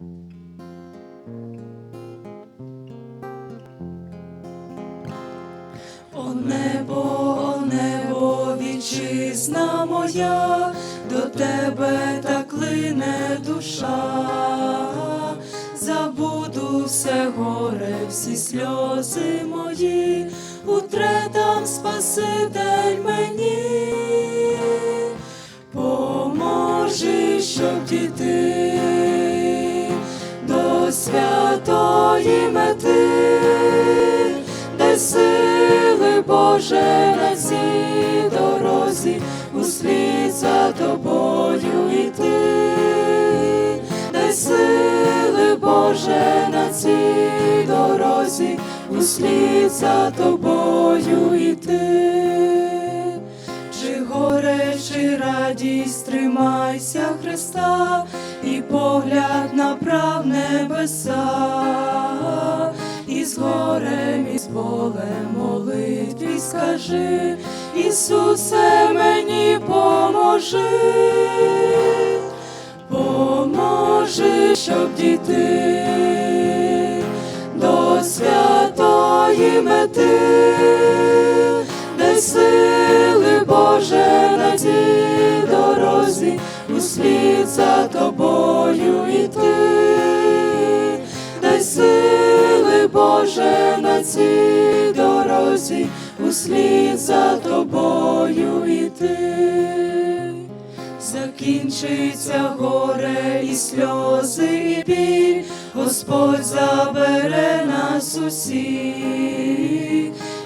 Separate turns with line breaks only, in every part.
О небо, о небо, вітчизна моя, до тебе так лине душа, забуду все горе, всі сльози мої, утре там Спаситель мені, мети, дай сили Боже на цій дорозі, услід за тобою йти, дай сили Боже на цій дорозі, услід за тобою йти. Чи горе, чи радість, тримайся Христа, і погляд направ небеса, горем, і з болем молитві скажи, Ісусе, мені поможи, поможи, щоб дійти до святої мети, дай сили Боже на цій дорозі, услід за тобою Боже на цій дорозі, услід за тобою йти. Закінчиться горе і сльози, і біль, Господь забере нас усіх,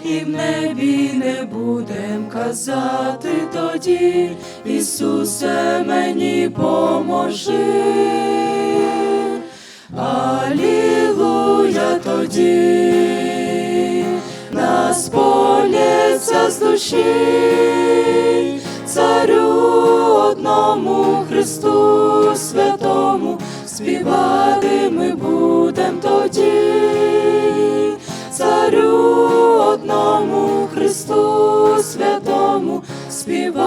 і в небі не будем казати тоді, Ісусе, мені поможи. Алілуя нас полється з душі, царю одному Христу святому, співати ми будем тоді, царю одному Христу святому, співати.